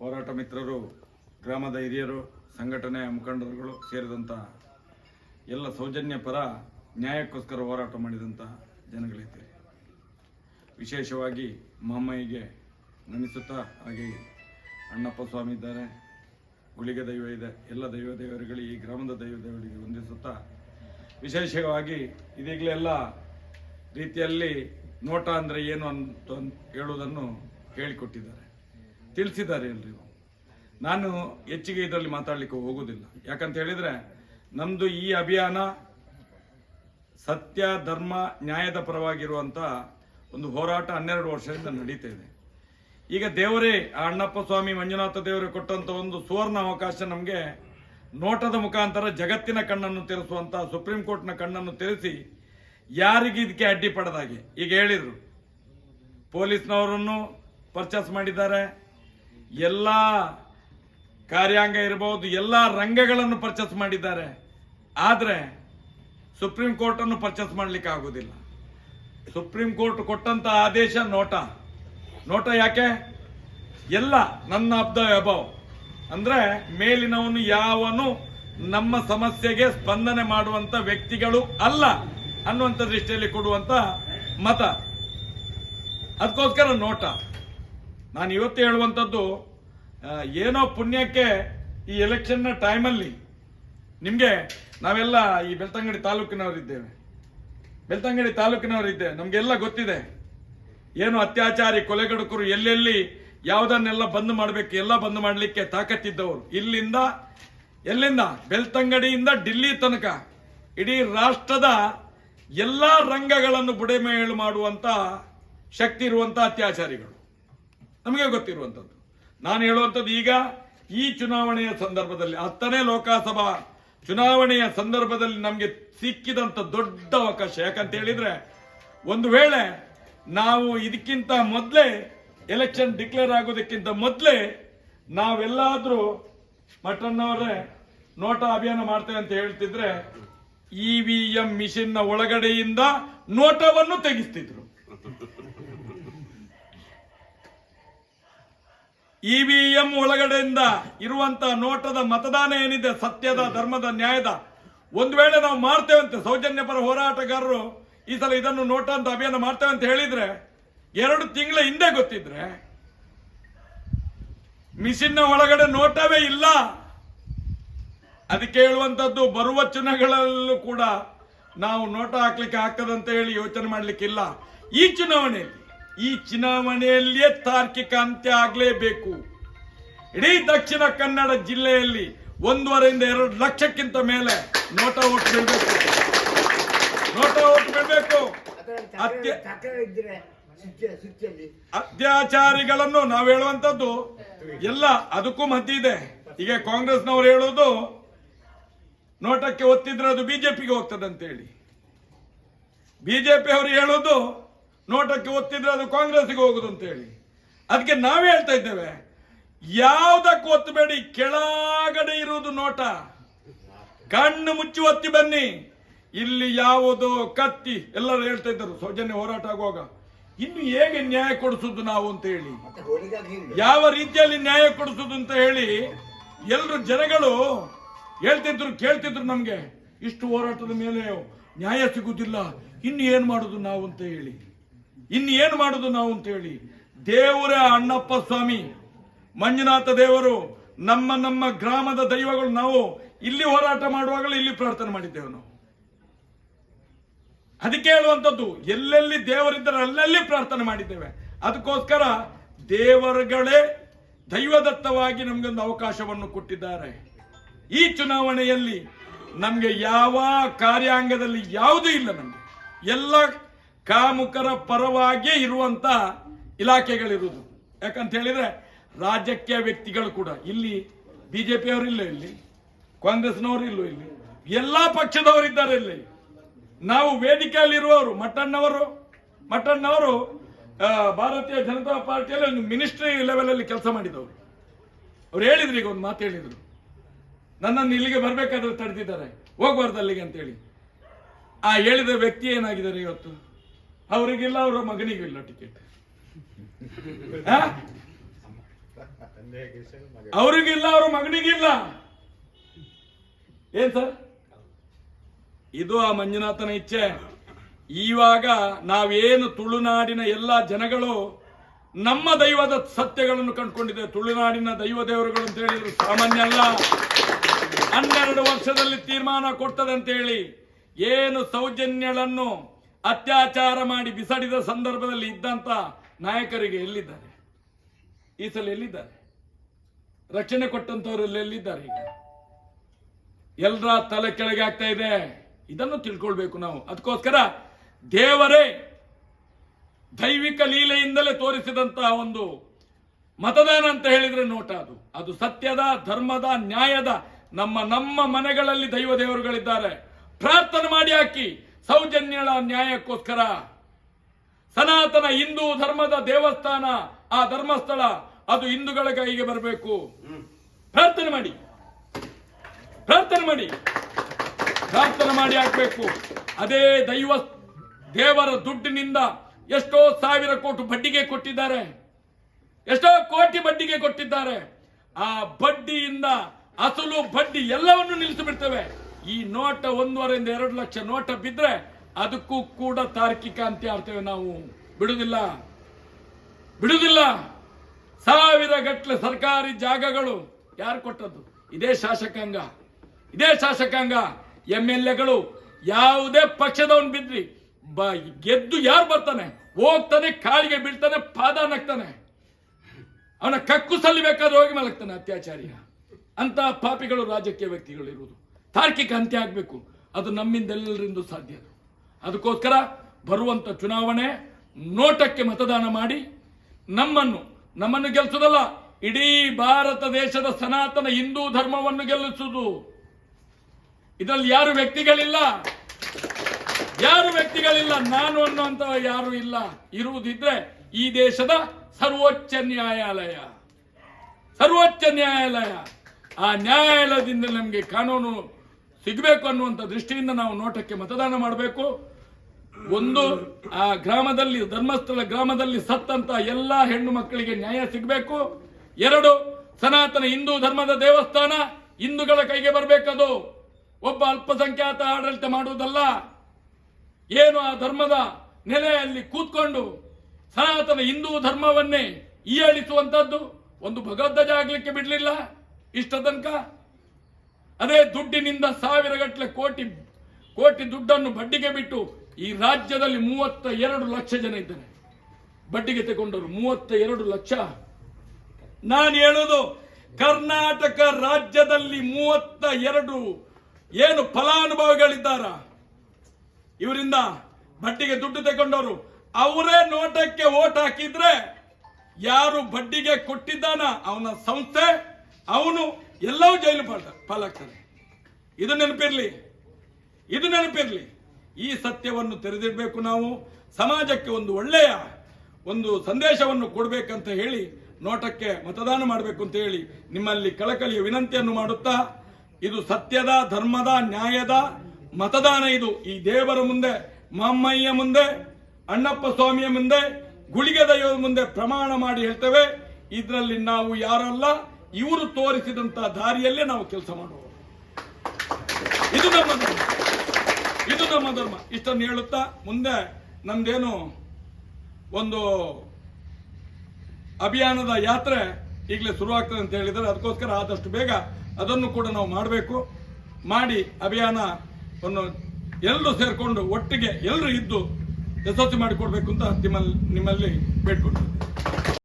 ಹೋರಾಟ ಮಿತ್ರರು ಗ್ರಾಮದ ಹಿರಿಯರು ಸಂಘಟನೆಯ ಮುಖಂಡರುಗಳು ಸೇರಿದಂಥ ಎಲ್ಲ ಸೌಜನ್ಯ ಪರ ನ್ಯಾಯಕ್ಕೋಸ್ಕರ ಹೋರಾಟ ಮಾಡಿದಂಥ ಜನಗಳಿದ್ದೀರಿ ವಿಶೇಷವಾಗಿ ಮಹಮ್ಮಯ್ಯಗೆ ನಮಿಸುತ್ತಾ ಹಾಗೆ ಅಣ್ಣಪ್ಪ ಸ್ವಾಮಿ ಇದ್ದಾರೆ, ಗುಳಿಗೆ ದೈವ ಇದೆ, ಎಲ್ಲ ದೈವ ದೇವರುಗಳಿಗೆ ಈ ಗ್ರಾಮದ ದೈವ ದೇವರಿಗೆ ವಂದಿಸುತ್ತಾ ವಿಶೇಷವಾಗಿ ಇದೀಗಲೆಲ್ಲ ರೀತಿಯಲ್ಲಿ ನೋಟ ಅಂದರೆ ಏನು ಅಂತ ಹೇಳುವುದನ್ನು ಹೇಳಿಕೊಟ್ಟಿದ್ದಾರೆ ತಿಳಿಸಿದ್ದಾರೆ ಎಲ್ರಿಗೂ ನಾನು ಹೆಚ್ಚಿಗೆ ಇದರಲ್ಲಿ ಮಾತಾಡಲಿಕ್ಕೆ ಹೋಗುವುದಿಲ್ಲ ಯಾಕಂತ ಹೇಳಿದರೆ ನಮ್ಮದು ಈ ಅಭಿಯಾನ ಸತ್ಯ, ಧರ್ಮ, ನ್ಯಾಯದ ಪರವಾಗಿರುವಂಥ ಒಂದು ಹೋರಾಟ ಹನ್ನೆರಡು ವರ್ಷದಿಂದ ನಡೀತಾ ಇದೆ. ಈಗ ದೇವರೇ ಅಣ್ಣಪ್ಪ ಸ್ವಾಮಿ ಮಂಜುನಾಥ ದೇವರು ಕೊಟ್ಟಂತ ಒಂದು ಸುವರ್ಣ ಅವಕಾಶ ನಮಗೆ ನೋಟದ ಮುಖಾಂತರ ಜಗತ್ತಿನ ಕಣ್ಣನ್ನು ತೆರೆಸುವಂತ, ಸುಪ್ರೀಂ ಕೋರ್ಟ್ನ ಕಣ್ಣನ್ನು ತೆರೆಸಿ ಯಾರಿಗೆ ಇದಕ್ಕೆ ಅಡ್ಡಿ ಪಡೆದಾಗೆ. ಈಗ ಹೇಳಿದರು, ಪೊಲೀಸ್ನವರನ್ನು ಪರ್ಚೇಸ್ ಮಾಡಿದ್ದಾರೆ ಎಲ್ಲ ಕಾರ್ಯಾಂಗ ಇರಬಹುದು ಎಲ್ಲ ರಂಗಗಳನ್ನು ಪರ್ಚೇಸ್ ಮಾಡಿದ್ದಾರೆ. ಆದರೆ ಸುಪ್ರೀಂ ಕೋರ್ಟ್ ಅನ್ನು ಪರ್ಚೇಸ್ ಮಾಡಲಿಕ್ಕೆ ಆಗೋದಿಲ್ಲ. ಸುಪ್ರೀಂ ಕೋರ್ಟ್ ಕೊಟ್ಟಂತ ಆದೇಶ ನೋಟ. ನೋಟ ಯಾಕೆ? ಎಲ್ಲ ನನ್ನ ಅಬ್ದ ಅಬವ್ ಅಂದ್ರೆ ಮೇಲಿನವನು ಯಾವನು ನಮ್ಮ ಸಮಸ್ಯೆಗೆ ಸ್ಪಂದನೆ ಮಾಡುವಂತ ವ್ಯಕ್ತಿಗಳು ಅಲ್ಲ ಅನ್ನುವಂಥ ದೃಷ್ಟಿಯಲ್ಲಿ ಕೊಡುವಂತ ಮತ. ಅದಕ್ಕೋಸ್ಕರ ನೋಟ. ನಾನು ಇವತ್ತು ಹೇಳುವಂಥದ್ದು ಏನೋ ಪುಣ್ಯಕ್ಕೆ ಈ ಎಲೆಕ್ಷನ್ನ ಟೈಮಲ್ಲಿ ನಿಮಗೆ ನಾವೆಲ್ಲ ಈ ಬೆಳ್ತಂಗಡಿ ತಾಲೂಕಿನವರಿದ್ದೇವೆ. ಬೆಳ್ತಂಗಡಿ ತಾಲೂಕಿನವರಿದ್ದೇವೆ. ನಮಗೆಲ್ಲ ಗೊತ್ತಿದೆ. ಏನು ಅತ್ಯಾಚಾರಿ, ಕೊಲೆಗಡುಕರು ಎಲ್ಲೆಲ್ಲಿ ಯಾವುದನ್ನೆಲ್ಲ ಬಂದ್ ಮಾಡಬೇಕು, ಎಲ್ಲ ಬಂದ್ ಮಾಡಲಿಕ್ಕೆ ತಾಕತ್ತಿದ್ದವರು. ಇಲ್ಲಿಂದ, ಎಲ್ಲಿಂದ? ಬೆಳ್ತಂಗಡಿಯಿಂದ ಡಿಲ್ಲಿ ತನಕ. ಇಡೀ ರಾಷ್ಟ್ರದ ಎಲ್ಲ ರಂಗಗಳನ್ನು ಬುಡೆಮೇಳು ಮಾಡುವಂತ ಶಕ್ತಿ ಇರುವಂತ ಅತ್ಯಾಚಾರಿಗಳು. ನಮಗೆ ಗೊತ್ತಿರುವಂಥದ್ದು? ನಾನು ಹೇಳುವಂಥದ್ದು ಈಗ ಈ ಚುನಾವಣೆಯ ಸಂದರ್ಭದಲ್ಲಿ, ಹತ್ತನೇ ಲೋಕಸಭಾ ಚುನಾವಣೆಯ ಸಂದರ್ಭದಲ್ಲಿ ನಮಗೆ ಸಿಕ್ಕಿದಂಥ ದೊಡ್ಡ ಅವಕಾಶ. ಯಾಕಂತ ಹೇಳಿದ್ರೆ, ಒಂದು ವೇಳೆ ನಾವು ಇದಕ್ಕಿಂತ ಮೊದಲೇ ಎಲೆಕ್ಷನ್ ಡಿಕ್ಲೇರ್ ಆಗೋದಕ್ಕಿಂತ ಮೊದಲೇ ನಾವೆಲ್ಲಾದರೂ ಮಠಣ್ಣವರೇ ನೋಟ ಅಭಿಯಾನ ಮಾಡ್ತೇವೆ ಅಂತ ಹೇಳ್ತಿದ್ರೆ ಇ ವಿ ಎಂ ಮಿಷಿನ್ನ ಒಳಗಡೆಯಿಂದ ನೋಟವನ್ನು ತೆಗಿಸ್ತಿದ್ರು. ಇವಿಎಂ ಒಳಗಡೆಯಿಂದ ಇರುವಂತಹ ನೋಟದ ಮತದಾನ ಏನಿದೆ, ಸತ್ಯದ, ಧರ್ಮದ, ನ್ಯಾಯದ, ಒಂದು ವೇಳೆ ನಾವು ಮಾಡ್ತೇವಂತೆ ಸೌಜನ್ಯ ಪರ ಹೋರಾಟಗಾರರು ಈ ಸಲ ಇದನ್ನು ನೋಟ ಅಂತ ಅಭಿಯಾನ ಮಾಡ್ತೇವೆ ಅಂತ ಹೇಳಿದ್ರೆ, ಎರಡು ತಿಂಗಳ ಹಿಂದೆ ಗೊತ್ತಿದ್ರೆ, ಮಿಷಿನ್ನ ಒಳಗಡೆ ನೋಟವೇ ಇಲ್ಲ. ಅದಕ್ಕೆ ಹೇಳುವಂತದ್ದು, ಬರುವ ಚುನಾವಣೆಗಳಲ್ಲೂ ಕೂಡ ನಾವು ನೋಟ ಹಾಕ್ಲಿಕ್ಕೆ ಆಗ್ತದಂತ ಹೇಳಿ ಯೋಚನೆ ಮಾಡಲಿಕ್ಕಿಲ್ಲ. ಈ ಚುನಾವಣೆಯಲ್ಲಿ ಈ ಚುನಾವಣೆಯಲ್ಲಿಯೇ ತಾರ್ಕಿಕ ಅಂತ್ಯ ಆಗಲೇಬೇಕು. ಇಡೀ ದಕ್ಷಿಣ ಕನ್ನಡ ಜಿಲ್ಲೆಯಲ್ಲಿ ಒಂದೂವರೆಯಿಂದ ಎರಡು ಲಕ್ಷಕ್ಕಿಂತ ಮೇಲೆ ನೋಟಾ ಓಟ್ ಬಿಡಬೇಕು ನೋಟಾ ಓಟ್ ಬಿಡಬೇಕು ಅತ್ಯಾಚಾರಿಗಳನ್ನು ನಾವು ಹೇಳುವಂತದ್ದು ಎಲ್ಲ ಅದಕ್ಕೂ ಇದೆ. ಈಗ ಕಾಂಗ್ರೆಸ್ನವರು ಹೇಳೋದು, ನೋಟಕ್ಕೆ ಒತ್ತಿದ್ರೆ ಅದು ಬಿಜೆಪಿಗೆ ಹೋಗ್ತದೆ ಅಂತ ಹೇಳಿ ಬಿಜೆಪಿ ಅವರು ಹೇಳೋದು ನೋಟಕ್ಕೆ ಒತ್ತಿದ್ರೆ ಅದು ಕಾಂಗ್ರೆಸ್ಗೆ ಹೋಗುದು ಅಂತ ಹೇಳಿ ಅದಕ್ಕೆ ನಾವೇ ಹೇಳ್ತಾ ಇದ್ದೇವೆ, ಯಾವುದಕ್ಕೂ ಒತ್ತಬೇಡಿ, ಕೆಳಗಡೆ ಇರುವುದು ನೋಟ. ಕಣ್ಣು ಮುಚ್ಚಿ ಒತ್ತಿ ಬನ್ನಿ. ಇಲ್ಲಿ ಯಾವುದು ಕತ್ತಿ, ಎಲ್ಲರೂ ಹೇಳ್ತಾ ಇದ್ದರು, ಸೌಜನ್ಯ ಹೋರಾಟ ಆಗುವಾಗ. ಇನ್ನು ಹೇಗೆ ನ್ಯಾಯ ಕೊಡಿಸುದು ನಾವು ಅಂತ ಹೇಳಿ ಯಾವ ರೀತಿಯಲ್ಲಿ ನ್ಯಾಯ ಕೊಡಿಸುದು ಅಂತ ಹೇಳಿ ಎಲ್ಲರೂ ಜನಗಳು ಹೇಳ್ತಿದ್ರು, ಕೇಳ್ತಿದ್ರು ನಮ್ಗೆ. ಇಷ್ಟು ಹೋರಾಟದ ಮೇಲೆ ನ್ಯಾಯ ಸಿಗುದಿಲ್ಲ ಇನ್ನು ಏನ್ ಮಾಡುದು ನಾವು ಅಂತ ಹೇಳಿ. ಇನ್ನು ಏನು ಮಾಡುದು ನಾವು ಅಂತ ಹೇಳಿ ದೇವರ ಅಣ್ಣಪ್ಪ ಸ್ವಾಮಿ, ಮಂಜುನಾಥ ದೇವರು, ನಮ್ಮ ನಮ್ಮ ಗ್ರಾಮದ ದೈವಗಳು ನಾವು ಇಲ್ಲಿ ಹೋರಾಟ ಮಾಡುವಾಗಲೇ ಇಲ್ಲಿ ಪ್ರಾರ್ಥನೆ ಮಾಡಿದ್ದೇವೆ ನಾವು. ಅದಕ್ಕೆ ಹೇಳುವಂಥದ್ದು, ಎಲ್ಲೆಲ್ಲಿ ದೇವರಿದ್ದರೆ ಅಲ್ಲೆಲ್ಲಿ ಪ್ರಾರ್ಥನೆ ಮಾಡಿದ್ದೇವೆ. ಅದಕ್ಕೋಸ್ಕರ ದೇವರುಗಳೇ ದೈವದತ್ತವಾಗಿ ನಮಗೊಂದು ಅವಕಾಶವನ್ನು ಕೊಟ್ಟಿದ್ದಾರೆ. ಈ ಚುನಾವಣೆಯಲ್ಲಿ ನಮಗೆ ಯಾವ ಕಾರ್ಯಾಂಗದಲ್ಲಿ ಯಾವುದೂ ಇಲ್ಲ ನಮಗೆ. ಎಲ್ಲ ಕಾಮುಕರ ಪರವಾಗಿ ಇರುವಂತ ಇಲಾಖೆಗಳಿರುವುದು. ಯಾಕಂತ ಹೇಳಿದ್ರೆ ರಾಜಕೀಯ ವ್ಯಕ್ತಿಗಳು ಕೂಡ ಇಲ್ಲಿ ಬಿಜೆಪಿ ಅವರಿಲ್ಲ ಇಲ್ಲಿ ಕಾಂಗ್ರೆಸ್ನವರು ಇಲ್ಲ ಇಲ್ಲಿ, ಎಲ್ಲಾ ಪಕ್ಷದವರಿದ್ದಾರೆ ಇಲ್ಲಿ. ನಾವು ವೇದಿಕೆಯಲ್ಲಿರುವವರು, ಮಟ್ಟಣ್ಣವರು ಮಟ್ಟಣ್ಣವರು ಭಾರತೀಯ ಜನತಾ ಪಾರ್ಟಿಯಲ್ಲಿ ಒಂದು ಮಿನಿಸ್ಟ್ರಿ ಲೆವೆಲ್ ಅಲ್ಲಿ ಕೆಲಸ ಮಾಡಿದವರು. ಅವ್ರು ಹೇಳಿದ್ರು ಈಗ ಒಂದು ಮಾತು ಹೇಳಿದ್ರು. ನನ್ನನ್ನು ಇಲ್ಲಿಗೆ ಬರ್ಬೇಕಾದ್ರೆ ತಡೆದಿದ್ದಾರೆ. ಹೋಗ್ಬಾರ್ದು ಅಲ್ಲಿಗೆ ಅಂತೇಳಿ. ಆ ಹೇಳಿದ ವ್ಯಕ್ತಿ ಏನಾಗಿದ್ದಾರೆ ಇವತ್ತು? ಅವರಿಗಿಲ್ಲ ಅವರ ಮಗನಿಗಿಲ್ಲ ಟಿಕೆಟ್ ಅವರಿಗಿಲ್ಲ ಅವರ ಮಗನಿಗಿಲ್ಲ. ಏನ್ ಸರ್? ಇದು ಆ ಮಂಜುನಾಥನ ಇಚ್ಛೆ. ಇವಾಗ ನಾವೇನು ತುಳುನಾಡಿನ ಎಲ್ಲ ಜನಗಳು ನಮ್ಮ ದೈವದ ಸತ್ಯಗಳನ್ನು ಕಂಡುಕೊಂಡಿದೆ. ತುಳುನಾಡಿನ ದೈವ ದೇವರುಗಳು ಅಂತ ಹೇಳಿದ್ರು ಸಾಮಾನ್ಯ ಅಲ್ಲ. ಹನ್ನೆರಡು ವರ್ಷದಲ್ಲಿ ತೀರ್ಮಾನ ಕೊಡ್ತದೆ ಅಂತ ಹೇಳಿ. ಏನು ಸೌಜನ್ಯಗಳನ್ನು ಅತ್ಯಾಚಾರ ಮಾಡಿ ಬಿಸಾಡಿದ ಸಂದರ್ಭದಲ್ಲಿ ಇದ್ದಂತ ನಾಯಕರಿಗೆ ಎಲ್ಲಿದ್ದಾರೆ? ಈ ಸಲ ಎಲ್ಲಿದ್ದಾರೆ? ರಕ್ಷಣೆ ಕೊಟ್ಟಂತವರಲ್ಲಿ ಎಲ್ಲಿದ್ದಾರೆ ಈಗ? ಎಲ್ಲರ ತಲೆ ಕೆಳಗೆ ಆಗ್ತಾ ಇದೆ. ಇದನ್ನು ತಿಳ್ಕೊಳ್ಬೇಕು ನಾವು. ಅದಕ್ಕೋಸ್ಕರ ದೇವರೇ, ದೈವಿಕ ಲೀಲೆಯಿಂದಲೇ ತೋರಿಸಿದಂತಹ ಒಂದು ಮತದಾನ ಅಂತ ಹೇಳಿದ್ರೆ ನೋಟ ಅದು. ಅದು ಸತ್ಯದ, ಧರ್ಮದ, ನ್ಯಾಯದ ನಮ್ಮ ನಮ್ಮ ಮನೆಗಳಲ್ಲಿ ದೈವ ದೇವರುಗಳಿದ್ದಾರೆ. ಪ್ರಾರ್ಥನೆ ಮಾಡಿ ಹಾಕಿ. ಸೌಜನ್ಯಳ ನ್ಯಾಯಕ್ಕೋಸ್ಕರ ಸನಾತನ ಹಿಂದೂ ಧರ್ಮದ ದೇವಸ್ಥಾನ ಆ ಧರ್ಮಸ್ಥಳ ಅದು ಹಿಂದೂಗಳ ಕೈಗೆ ಬರಬೇಕು. ಪ್ರಾರ್ಥನೆ ಮಾಡಿ. ಪ್ರಾರ್ಥನೆ ಮಾಡಿ. ಪ್ರಾರ್ಥನೆ ಮಾಡಿ ಹಾಕಬೇಕು. ಅದೇ ದೈವ ದೇವರ ದುಡ್ಡಿನಿಂದ ಎಷ್ಟೋ ಸಾವಿರ ಕೋಟಿ ಬಡ್ಡಿಗೆ ಕೊಟ್ಟಿದ್ದಾರೆ. ಎಷ್ಟೋ ಕೋಟಿ ಬಡ್ಡಿಗೆ ಕೊಟ್ಟಿದ್ದಾರೆ. ಆ ಬಡ್ಡಿಯಿಂದ ಅಸಲು ಬಡ್ಡಿ ಎಲ್ಲವನ್ನು ನಿಲ್ಲಿಸಿಬಿಡ್ತೇವೆ. ಈ ನೋಟ ಒಂದೂವರೆಯಿಂದ ಎರಡು ಲಕ್ಷ ನೋಟ ಬಿದ್ದರೆ ಅದಕ್ಕೂ ಕೂಡ ತಾರ್ಕಿಕ ಅಂತ ಹೇಳ್ತೇವೆ ನಾವು ಬಿಡುವುದಿಲ್ಲ. ಬಿಡುವುದಿಲ್ಲ. ಸಾವಿರ ಗಟ್ಟಲೆ ಸರ್ಕಾರಿ ಜಾಗಗಳು ಯಾರು ಕೊಟ್ಟದ್ದು? ಇದೇ ಶಾಸಕಾಂಗ. ಇದೇ ಶಾಸಕಾಂಗ. ಎಂ ಎಲ್ ಎಗಳು ಯಾವುದೇ ಪಕ್ಷದವನ್ ಬಿದ್ರಿ, ಬ, ಗೆದ್ದು ಯಾರು ಬರ್ತಾನೆ? ಹೋಗ್ತಾನೆ, ಕಾಲಿಗೆ ಬೀಳ್ತಾನೆ, ಪಾದ ನಗ್ತಾನೆ ಅವನ ಕಕ್ಕು ಸಲ್ಲಿಬೇಕಾದ್ರೆ ಹೋಗಿ ಮಲಗ್ತಾನೆ ಅತ್ಯಾಚಾರಿಯ. ಅಂತ ಪಾಪಿಗಳು ರಾಜಕೀಯ ವ್ಯಕ್ತಿಗಳು ಇರುವುದು. ತಾರ್ಕಿಕ ಅಂತ್ಯ ಆಗಬೇಕು. ಅದು ನಮ್ಮಿಂದೆಲ್ಲರಿಂದ ಸಾಧ್ಯ ಅದು. ಅದಕ್ಕೋಸ್ಕರ ಬರುವಂಥ ಚುನಾವಣೆ ನೋಟಕ್ಕೆ ಮತದಾನ ಮಾಡಿ ನಮ್ಮನ್ನು ನಮ್ಮನ್ನು ಗೆಲ್ಲಿಸೋದಲ್ಲ ಇಡೀ ಭಾರತ ದೇಶದ ಸನಾತನ ಹಿಂದೂ ಧರ್ಮವನ್ನು ಗೆಲ್ಲಿಸುವುದು. ಇದರಲ್ಲಿ ಯಾರು ವ್ಯಕ್ತಿಗಳಿಲ್ಲ? ಯಾರು ವ್ಯಕ್ತಿಗಳಿಲ್ಲ? ನಾನು ಅನ್ನುವಂತ ಯಾರು ಇಲ್ಲ. ಇರುವುದಿದ್ರೆ ಈ ದೇಶದ ಸರ್ವೋಚ್ಚ ನ್ಯಾಯಾಲಯ. ಸರ್ವೋಚ್ಚ ನ್ಯಾಯಾಲಯ. ಆ ನ್ಯಾಯಾಲಯದಿಂದ ನಮಗೆ ಕಾನೂನು ಸಿಗಬೇಕು ಅನ್ನುವಂಥ ದೃಷ್ಟಿಯಿಂದ ನಾವು ನೋಟಕ್ಕೆ ಮತದಾನ ಮಾಡಬೇಕು. ಒಂದು, ಆ ಗ್ರಾಮದಲ್ಲಿ, ಧರ್ಮಸ್ಥಳ ಗ್ರಾಮದಲ್ಲಿ ಸತ್ತಂತ ಎಲ್ಲ ಹೆಣ್ಣು ಮಕ್ಕಳಿಗೆ ನ್ಯಾಯ ಸಿಗಬೇಕು. ಎರಡು, ಸನಾತನ ಹಿಂದೂ ಧರ್ಮದ ದೇವಸ್ಥಾನ ಹಿಂದೂಗಳ ಕೈಗೆ ಬರಬೇಕದು. ಒಬ್ಬ ಅಲ್ಪಸಂಖ್ಯಾತ ಆಡಳಿತ ಮಾಡುವುದಲ್ಲ. ಏನು ಆ ಧರ್ಮದ ನೆಲೆಯಲ್ಲಿ ಕೂತ್ಕೊಂಡು ಸನಾತನ ಹಿಂದೂ ಧರ್ಮವನ್ನೇ ಈಯಳಿಸುವಂತದ್ದು ಒಂದು ಭಗವದ್ಗಜ ಆಗ್ಲಿಕ್ಕೆ ಬಿಡಲಿಲ್ಲ? ಇಷ್ಟ ತನಕ ಅದೇ ದುಡ್ಡಿನಿಂದ ಸಾವಿರ ಗಟ್ಟಲೆ ಕೋಟಿ ಕೋಟಿ ದುಡ್ಡನ್ನು ಬಡ್ಡಿಗೆ ಬಿಟ್ಟು ಈ ರಾಜ್ಯದಲ್ಲಿ ಮೂವತ್ತ ಎರಡು ಲಕ್ಷ ಜನ ಇದ್ದಾರೆ. ಬಡ್ಡಿಗೆ ತಗೊಂಡರು ಮೂವತ್ತ ಎರಡು ಲಕ್ಷ. ನಾನು ಹೇಳೋದು, ಕರ್ನಾಟಕ ರಾಜ್ಯದಲ್ಲಿ ಮೂವತ್ತ ಎರಡು ಏನು ಫಲಾನುಭವಿಗಳಿದ್ದಾರ? ಇವರಿಂದ ಬಡ್ಡಿಗೆ ದುಡ್ಡು ತಗೊಂಡವರು, ಅವರೇ ನೋಟಕ್ಕೆ ಓಟ್ ಹಾಕಿದ್ರೆ ಯಾರು ಬಡ್ಡಿಗೆ ಕೊಟ್ಟಿದ್ದಾನ? ಅವನ ಸಂಸ್ಥೆ, ಅವನು ಎಲ್ಲವೂ ಜೈಲು ಪಾಲ ಇದು ನೆನಪಿರಲಿ. ಇದು ನೆನಪಿರಲಿ. ಈ ಸತ್ಯವನ್ನು ತೆರೆದಿಡಬೇಕು ನಾವು. ಸಮಾಜಕ್ಕೆ ಒಂದು ಒಳ್ಳೆಯ ಒಂದು ಸಂದೇಶವನ್ನು ಕೊಡಬೇಕಂತ ಹೇಳಿ ನೋಟಕ್ಕೆ ಮತದಾನ ಮಾಡಬೇಕು ಅಂತ ಹೇಳಿ ನಿಮ್ಮಲ್ಲಿ ಕಳಕಳಿಯ ವಿನಂತಿಯನ್ನು ಮಾಡುತ್ತಾ, ಇದು ಸತ್ಯದ, ಧರ್ಮದ, ನ್ಯಾಯದ ಮತದಾನ ಇದು. ಈ ದೇವರ ಮುಂದೆ ಮಾಮ್ಮಯ್ಯ ಮುಂದೆ, ಅಣ್ಣಪ್ಪ ಸ್ವಾಮಿಯ ಮುಂದೆ ಗುಳಿಗೆ ದೈವದ ಮುಂದೆ ಪ್ರಮಾಣ ಮಾಡಿ ಹೇಳ್ತೇವೆ. ಇದರಲ್ಲಿ ನಾವು ಯಾರಲ್ಲ ಇವರು ತೋರಿಸಿದಂತಹ ದಾರಿಯಲ್ಲೇ ನಾವು ಕೆಲಸ ಮಾಡುವ. ಇದು ನಮ್ಮ ಧರ್ಮ. ಇದು ನಮ್ಮ ಧರ್ಮ. ಇಷ್ಟನ್ನು ಹೇಳುತ್ತಾ, ಮುಂದೆ ನಮ್ದೇನು ಒಂದು ಅಭಿಯಾನದ ಯಾತ್ರೆ ಈಗಲೇ ಶುರುವಾಗ್ತದೆ ಅಂತ ಹೇಳಿದರೆ ಅದಕ್ಕೋಸ್ಕರ ಆದಷ್ಟು ಬೇಗ ಅದನ್ನು ಕೂಡ ನಾವು ಮಾಡಬೇಕು. ಮಾಡಿ ಅಭಿಯಾನವನ್ನು ಎಲ್ಲರೂ ಸೇರಿಕೊಂಡು ಒಟ್ಟಿಗೆ ಎಲ್ಲರೂ ಇದ್ದು ಯಶಸ್ವಿ ಮಾಡಿಕೊಡ್ಬೇಕು ಅಂತ ನಿಮ್ಮಲ್ಲಿ ನಿಮ್ಮಲ್ಲಿ ಬೇಡ್ಕೊಳ್ತೀನಿ